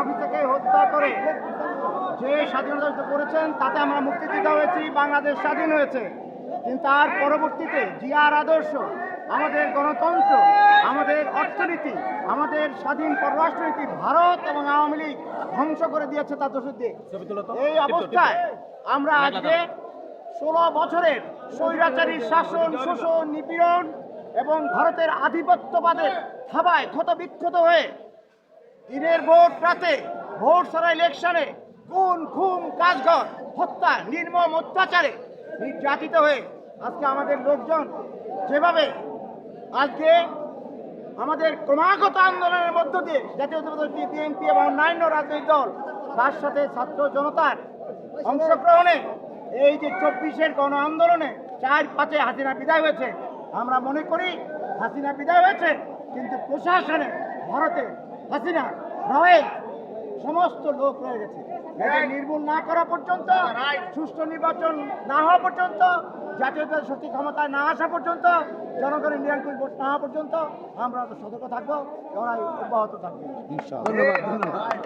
অফিসারকে হত্যা করে। যে স্বাধীনতা করেছেন তাতে আমরা মুক্তিযোদ্ধা হয়েছি বাংলাদেশ স্বাধীন হয়েছে। কিন্তু তার পরবর্তীতে জিয়ার আদর্শ আমাদের গণতন্ত্র আমাদের অর্থনীতি আমাদের স্বাধীন পররাষ্ট্রনীতি ভারত এবং আওয়ামী লীগ ধ্বংস করে দিয়েছে তার দোষের দিয়ে এই অবস্থায় আমরা আজকে ষোলো বছরের স্বৈরাচারী শাসন শোষণ নিপীড়ন এবং ভারতের আধিপত্যবাদের থাবায় ক্ষত বিক্ষত হয়ে দিনের ভোট, রাতে ভোট সারা ইলেকশনে খুন খুন কাজঘর, হত্যা, নির্মম অত্যাচারে নির্যাতিত হয়ে আজকে আমাদের লোকজন যেভাবে আজকে আমাদের ক্রমাগত আন্দোলনের মধ্য দিয়ে জাতীয় বিএনপি এবং অন্যান্য রাজনৈতিক দল, তার সাথে ছাত্র জনতার অংশগ্রহণে এই যে চব্বিশের গণ আন্দোলনে চার পাঁচে হাসিনা বিদায় হয়েছে, আমরা মনে করি হাসিনা বিদায় হয়েছে, কিন্তু প্রশাসনে ভারতে হাসিনা রয়ে সমস্ত লোক রয়ে গেছে। নির্মূল না করা পর্যন্ত সুষ্ঠু নির্বাচন না হওয়া পর্যন্ত জাতীয় সত্যি ক্ষমতায় না আসা পর্যন্ত জনগণের নিরঙ্কুশ ভোট না হওয়া পর্যন্ত আমরা সতর্ক থাকব লড়াই অব্যাহত থাকব। ধন্যবাদ। ধন্যবাদ